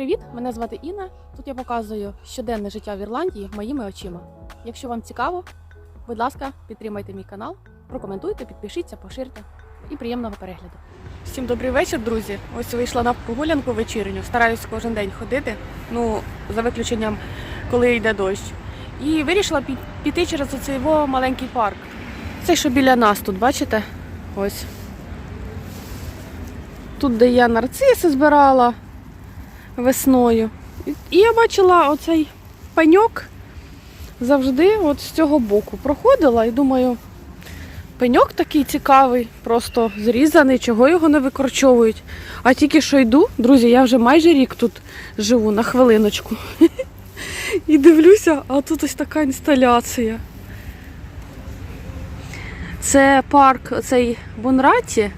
Привіт! Мене звати Інна. Тут я показую щоденне життя в Ірландії моїми очима. Якщо вам цікаво, будь ласка, підтримайте мій канал, прокоментуйте, підпишіться, поширте і приємного перегляду. Всім добрий вечір, друзі. Ось вийшла на прогулянку вечірню. Стараюсь кожен день ходити, ну за виключенням, коли йде дощ. І вирішила піти через оцей во маленький парк. Це що біля нас тут, бачите? Ось. Тут, де я нарциси збирала весною. І- я бачила оцей пеньок завжди от з цього боку. Проходила і думаю, пеньок такий цікавий, просто зрізаний, чого його не викорчовують. А тільки що йду, друзі, я вже майже рік тут живу на хвилиночку. І дивлюся, а тут ось така інсталяція. Це парк цей Бонраті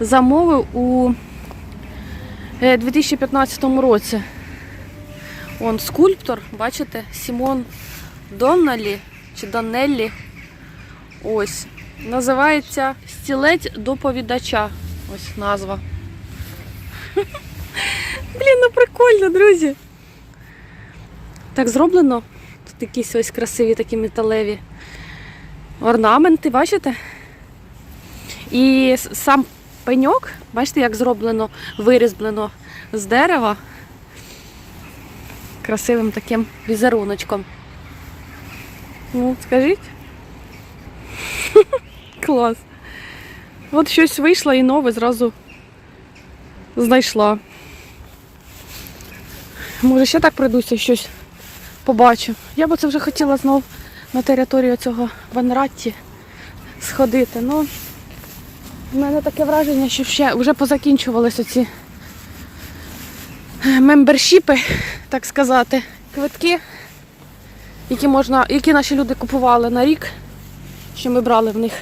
замовив у 2015 році. Он скульптор, бачите, Сімон Доннеллі чи Доннеллі. Ось. Називається Стілець доповідача. Ось назва. Блін, ну прикольно, друзі. Так зроблено. Тут якісь ось красиві такі металеві орнаменти, бачите? І сам пеньок, бачите, як зроблено, вирізблено з дерева красивим таким візеруночком. Ну, скажіть. Клас. От щось вийшло і нове зразу знайшла. Може, ще так прийдуся щось побачу. Я б це вже хотіла знов на територію цього Ванратті сходити. Ну, в мене таке враження, що ще вже позакінчувалися ці мембершіпи, так сказати, квитки, які можна, які наші люди купували на рік, що ми брали в них.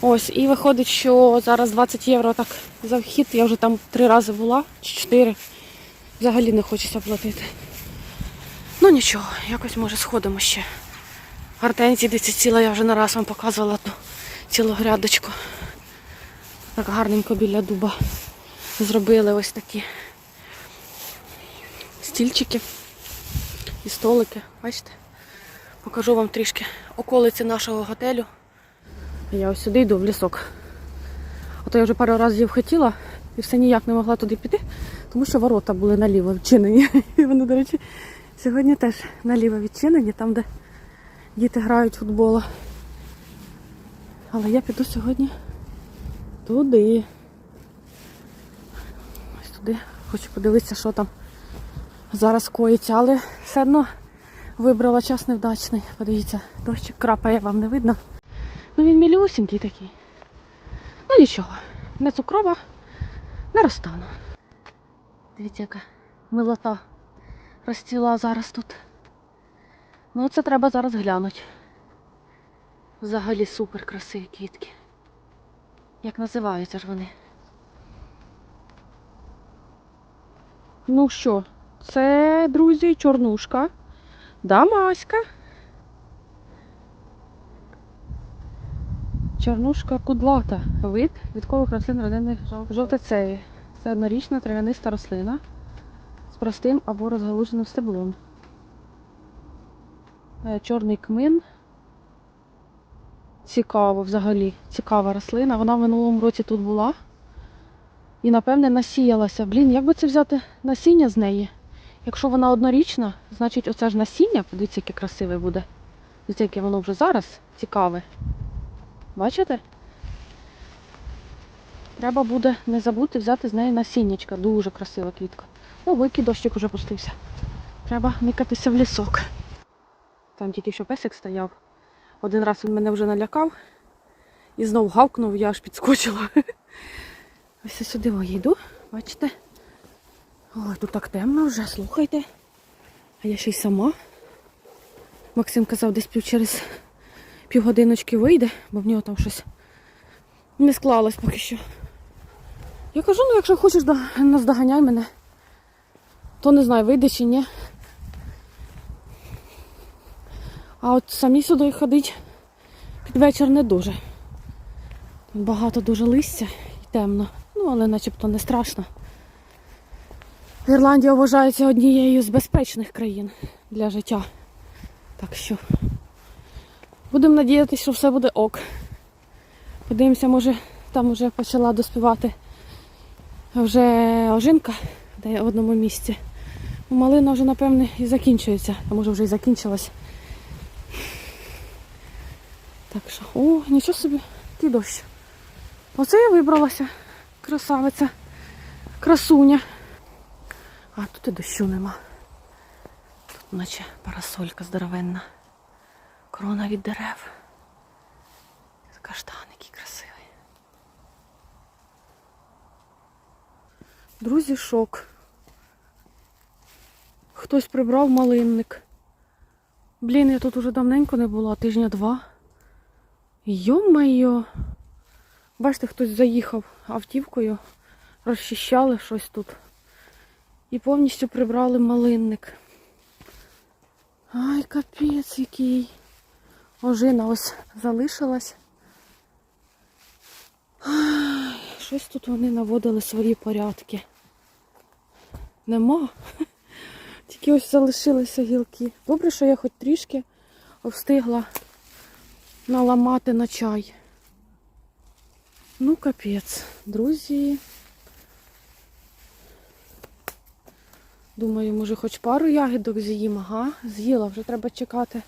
Ось, і виходить, що зараз 20 євро так за вхід. Я вже там три рази була, чи чотири. Взагалі не хочеться платити. Ну нічого, якось може сходимо ще. Гортензії десь ціла, я вже не раз вам показувала ту цілу грядочку. Так гарненько біля дуба зробили ось такі стільчики і столики. Бачите? Покажу вам трішки околиці нашого готелю. Я ось сюди йду в лісок. А то я вже пару разів хотіла і все ніяк не могла туди піти, тому що ворота були наліво відчинені. І вони, до речі, сьогодні теж наліво відчинені, там, де діти грають в футбол. Але я піду сьогодні туди. Ось туди. Хочу подивитися, що там зараз коїться, але все одно вибрала час невдачний. Подивіться, дощик крапає, вам не видно. Ну він мілюсінький такий. Ну нічого, не цукрова, не розтану. Дивіться, яка милота розцвіла зараз тут. Ну це треба зараз глянути. Взагалі супер красиві квітки. Як називаються ж вони? Ну що, це, друзі, чорнушка. Дамаська. Чорнушка кудлата. Вид квіткових рослин родини жовтецеї. Це однорічна трав'яниста рослина з простим або розгалуженим стеблом. Е, Чорний кмин. Цікаво взагалі. Цікава рослина. Вона в минулому році тут була. І, напевне, насіялася. Блін, як би це взяти насіння з неї? Якщо вона однорічна, значить оце ж насіння, подивіться, яке красиве буде. Дивіться, яке воно вже зараз цікаве. Бачите? Треба буде не забути взяти з неї насіннячка. Дуже красива квітка. О, який дощик уже пустився. Треба никатися в лісок. Там тільки що песик стояв. Один раз він мене вже налякав і знов гавкнув, я аж підскочила. Ось я сюди йду, бачите? Ой, тут так темно вже, слухайте. А я ще й сама. Максим казав, десь пів через півгодиночки вийде, бо в нього там щось не склалось поки що. Я кажу, ну якщо хочеш, наздоганяй мене, то не знаю, вийде чи ні. А от самі сюди ходить під вечір не дуже. Багато дуже листя і темно. Ну, але начебто не страшно. Ірландія вважається однією з безпечних країн для життя. Так що будемо надіятися, що все буде ок. Подивимося, може там вже почала доспівати вже ожинка де в одному місці. Малина вже, напевне, і закінчується, а може вже і закінчилась. Так що, о, нічого собі, який дощ. Оце я вибралася. Красавиця, красуня. А тут і дощу нема. Тут наче парасолька здоровенна. Крона від дерев. Каштан який красивий. Друзі, шок. Хтось прибрав малинник. Блін, я тут уже давненько не була, тижня два. Йо-майо. Бачите, хтось заїхав автівкою, розчищали щось тут. І повністю прибрали малинник. Ай, капець який. Ожина ось залишилась. Ай, щось тут вони наводили свої порядки. Нема. Тільки ось залишилися гілки. Добре, що я хоч трішки встигла наламати на чай. Ну, капець, друзі. Думаю, може хоч пару ягідок з'їм, ага, з'їла, вже треба чекати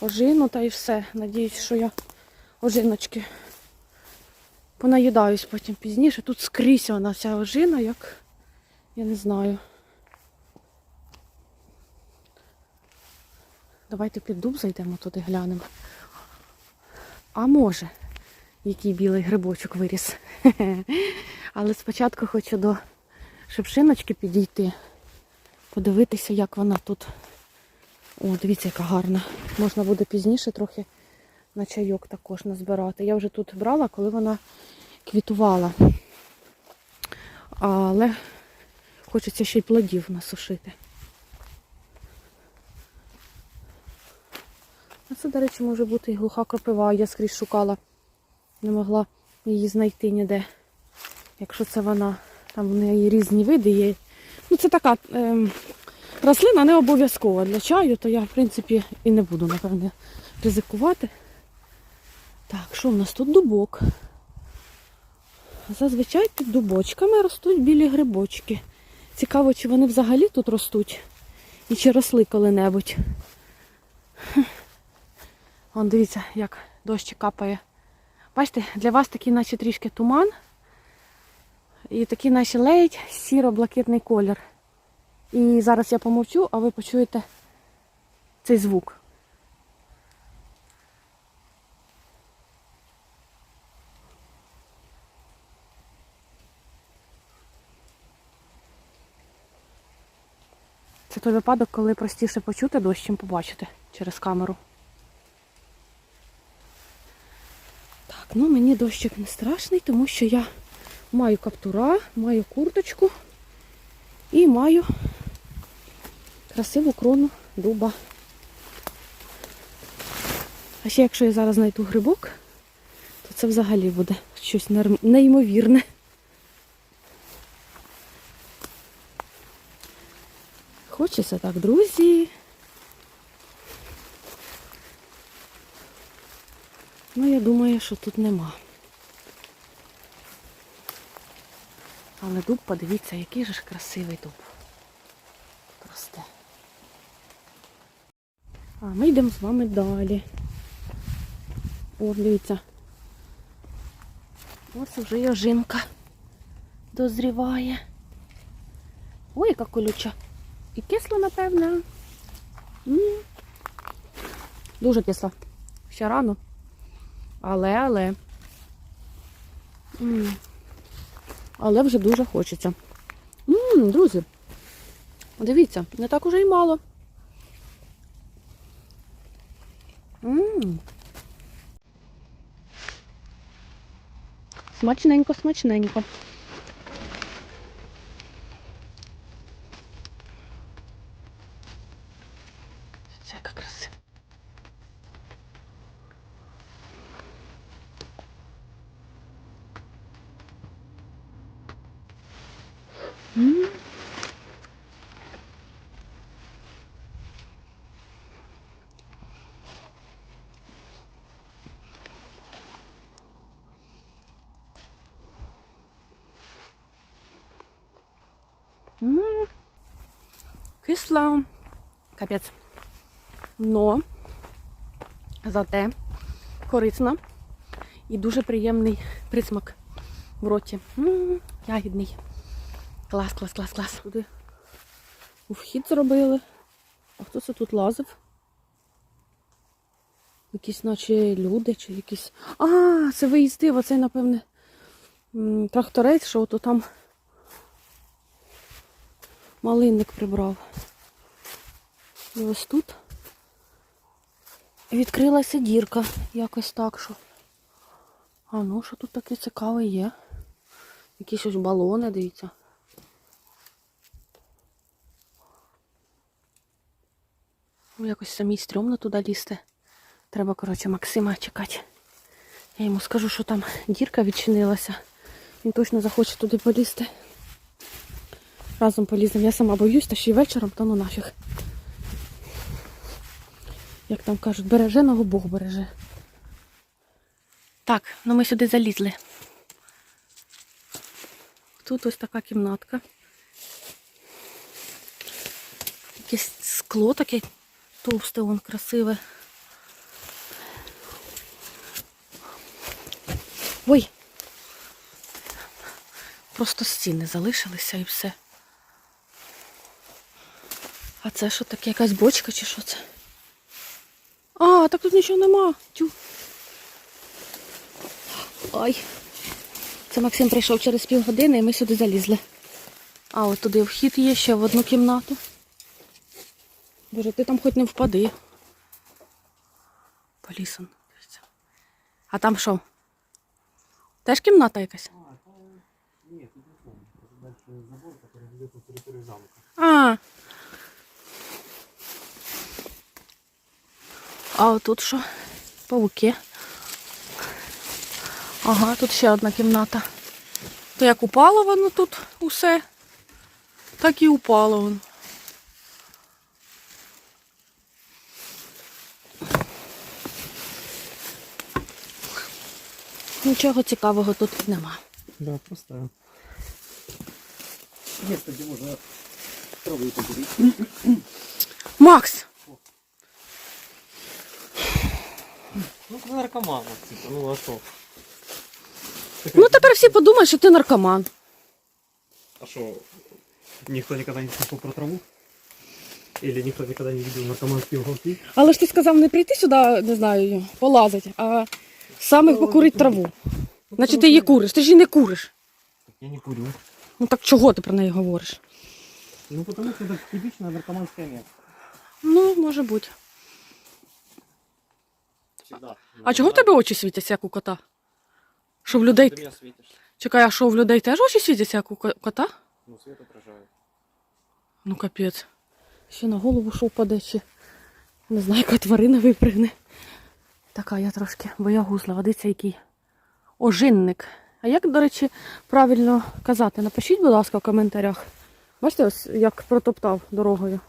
ожину та і все. Надіюсь, що я ожиночки понаїдаюсь потім пізніше. Тут скрізь вона вся ожина, як я не знаю. Давайте під дуб зайдемо туди глянемо. А може, який білий грибочок виріс. Але спочатку хочу до шипшиночки підійти, подивитися, як вона тут. О, дивіться, яка гарна. Можна буде пізніше трохи на чайок також назбирати. Я вже тут брала, коли вона квітувала. Але хочеться ще й плодів насушити. А це, до речі, може бути і глуха кропива. Я скрізь шукала. Не могла її знайти ніде. Якщо це вона, там в неї різні види є. Ну, це така ем, рослина не обов'язкова для чаю, то я, в принципі, і не буду, напевне, ризикувати. Так, що в нас тут дубок? Зазвичай під дубочками ростуть білі грибочки. Цікаво, чи вони взагалі тут ростуть і чи росли коли-небудь. Вон дивіться, як дощ капає. Бачите, для вас такий наче трішки туман. І такий наче ледь сіро-блакитний колір. І зараз я помовчу, а ви почуєте цей звук. Це той випадок, коли простіше почути дощ, чим побачити через камеру. Ну мені дощик не страшний, тому що я маю каптура, маю курточку і маю красиву крону дуба. А ще якщо я зараз знайду грибок, то це взагалі буде щось неймовірне. Хочеться так, друзі. Ну, я думаю, що тут нема. Але дуб, подивіться, який же ж красивий дуб. Просто. А ми йдемо з вами далі. О, дивіться. Ось вже йожинка дозріває. Ой, яка колюча. І кисло, напевно. М. Дуже кисло. Ще рано. Але, але. Але вже дуже хочеться. М, друзі, дивіться, не так уже й мало. М. Смачненько, смачненько. Кисла. Капець. Но зате корисна і дуже приємний присмак в роті. Ягідний. Клас, клас, клас, клас. Туди вхід зробили. А хто це тут лазив? Якісь наче люди чи якісь. А, це виїздив, оцей, напевне, тракторець, що ото там малинник прибрав. І ось тут відкрилася дірка якось так, що. А ну, що тут таке цікаве є? Якісь ось балони, дивіться. Ну, якось самій стрьомно туди лізти. Треба, коротше, Максима чекати. Я йому скажу, що там дірка відчинилася. Він точно захоче туди полізти. Разом поліземо. Я сама боюсь, та ще й вечором, то ну нафіг. Як там кажуть, береженого Бог береже. Так, ну ми сюди залізли. Тут ось така кімнатка. Якесь скло таке товсте, вон красиве. Ой! Просто стіни залишилися і все. А це що таке? Якась бочка чи що це? А, так тут нічого нема. Тю. Ой. Це Максим прийшов через півгодини і ми сюди залізли. А от туди вхід є ще в одну кімнату. Боже, ти там хоч не впади. Полісон. А там що? Теж кімната якась? Нет, тут не помню. Это дальше забор, который ведет на территорию замка. А. А отут що? Пауки. Ага, тут ще одна кімната. То як упало воно тут усе, так і упало воно. Нічого цікавого тут нема. Да, просто место, где можно травы покурить. Макс! Ну, это наркоман, типа, ну а что? Ну тепер всі подумають, що ти наркоман. А что, никто никогда не слышал про траву? Или никто никогда не видел наркоманские уголки? Але ж ти сказав не прийти сюди, не знаю, полазити, а саме покурити траву. Значить, ти її куриш, ти ж її не куриш. Так я не курю. Ну так чого ти про неї говориш? Ну, потому что это типичное наркоманское место. Ну, може бути. Всегда. А чого в тебе очі світяться, як у кота? Що в людей. Чекай, а що в людей теж очі світяться, як у кота? Ну, свет отражает. Ну капець. Ще на голову що впаде, чи не знаю, яка тварина випригне. Така я трошки боягузлива. Дивіться, який ожинник. А як, до речі, правильно казати? Напишіть, будь ласка, в коментарях. Бачите, ось як протоптав дорогою.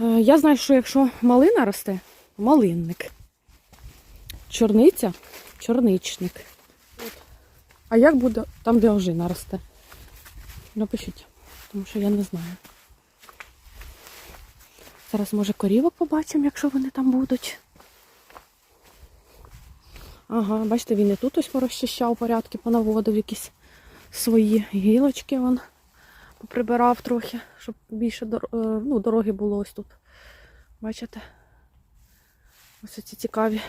Е, Я знаю, що якщо малина росте, малинник. Чорниця чорничник. А як буде там, де ожина росте? Напишіть, тому що я не знаю. Зараз, може, корівок побачимо, якщо вони там будуть. Ага, бачите, він і тут ось порозчищав порядки, понаводив якісь свої гілочки вон поприбирав трохи, щоб більше е, ну, дороги було ось тут. Бачите? Ось ці цікаві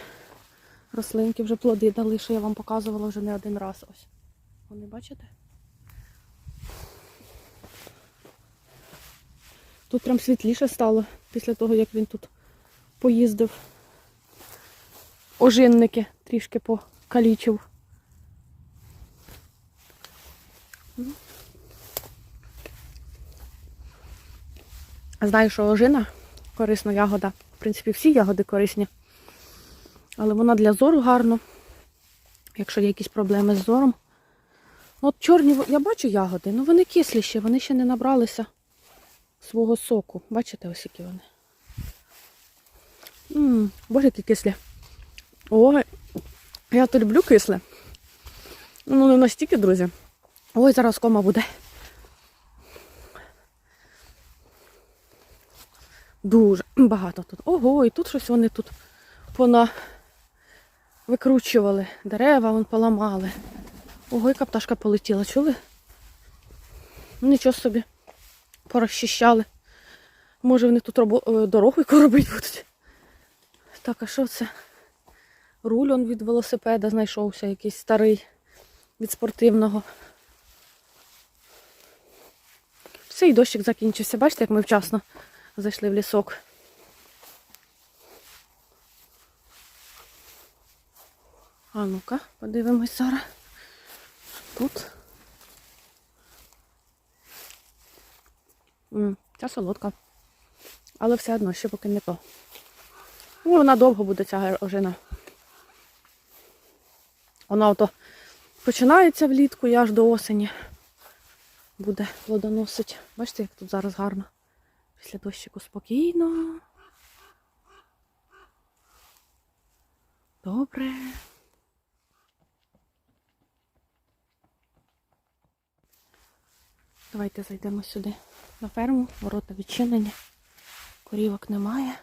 рослинки вже плоди дали, що я вам показувала вже не один раз. Ось. Вони бачите? Тут прям світліше стало після того, як він тут поїздив. Ожинники трішки покалічив. Знаю, що ожина корисна ягода. В принципі, всі ягоди корисні. Але вона для зору гарно, якщо є якісь проблеми з зором. Ну, от чорні, я бачу ягоди, ну вони кислі ще, вони ще не набралися свого соку. Бачите, ось які вони. Ммм, боже, які кислі. Ой, я то люблю кисле. Ну, не настільки, друзі. Ой, зараз кома буде. Дуже багато тут. Ого, і тут щось вони тут вона викручували. Дерева вон поламали. Ого, яка пташка полетіла, чули? Ну, Нічого собі. Порозчищали. Може вони тут робо... е, дорогу яку робити будуть. Так, а що це? Руль он від велосипеда знайшовся, якийсь старий від спортивного. Все, і дощик закінчився. Бачите, як ми вчасно зайшли в лісок. А ну-ка, подивимось зараз. Тут. Ця солодка. Але все одно ще поки не то. Ну, вона довго буде ця ожина. Вона ото починається влітку і аж до осені буде плодоносить. Бачите, як тут зараз гарно. Після дощику спокійно. Добре. Давайте зайдемо сюди на ферму, ворота відчинені, корівок немає.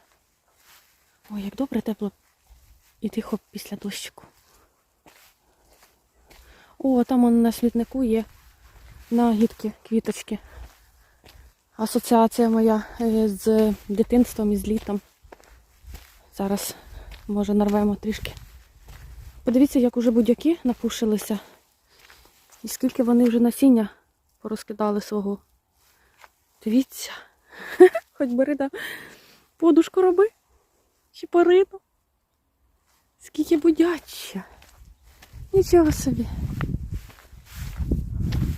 Ой, як добре тепло і тихо після дощику. О, там он на смітнику є нагідки, квіточки. Асоціація моя е, з дитинством і з літом. Зараз, може, нарвемо трішки. Подивіться, як уже будь-які напушилися. І скільки вони вже насіння порозкидали свого. Дивіться. Хоч бери да подушку роби. Чи порину. Скільки будяча. Нічого собі.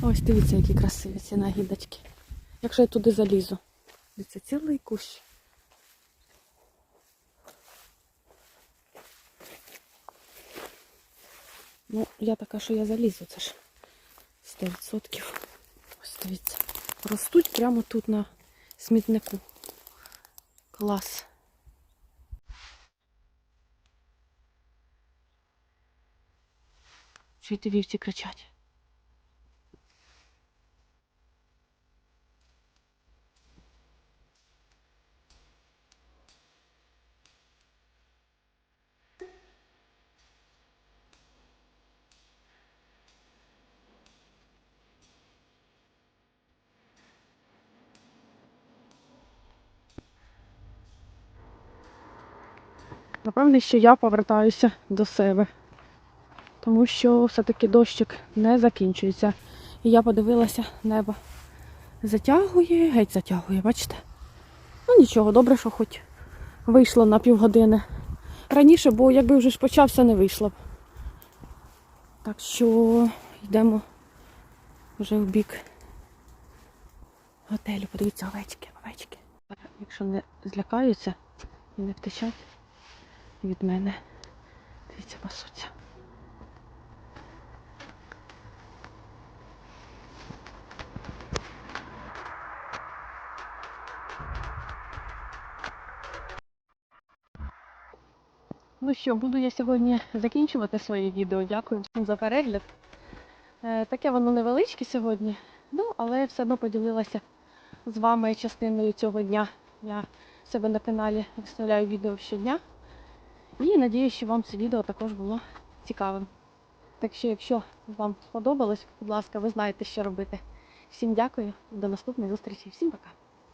Ось дивіться, які красиві ці нагідочки. Якщо я туди залізу. Дивіться, цілий кущ. Ну, я така, що я залізу, це ж 100%. Дивіться. Ростуть прямо тут на смітнику. Клас. Чуєте, вівці кричать. Напевне, що я повертаюся до себе. Тому що все-таки дощик не закінчується. І я подивилася, небо затягує, геть затягує, бачите? Ну нічого, добре, що хоч вийшло на півгодини. Раніше, бо якби вже ж почався, не вийшло б. Так що йдемо вже в бік готелю. Подивіться, овечки, овечки. Якщо не злякаються і не втечать від мене, дивіться, пасуться. Ну що, буду я сьогодні закінчувати своє відео. Дякую всім за перегляд. Е, таке воно невеличке сьогодні, ну, але все одно поділилася з вами частиною цього дня. Я себе на каналі виставляю відео щодня. І надію, що вам це відео також було цікавим. Так що, якщо вам сподобалось, будь ласка, ви знаєте, що робити. Всім дякую, до наступної зустрічі. Всім пока!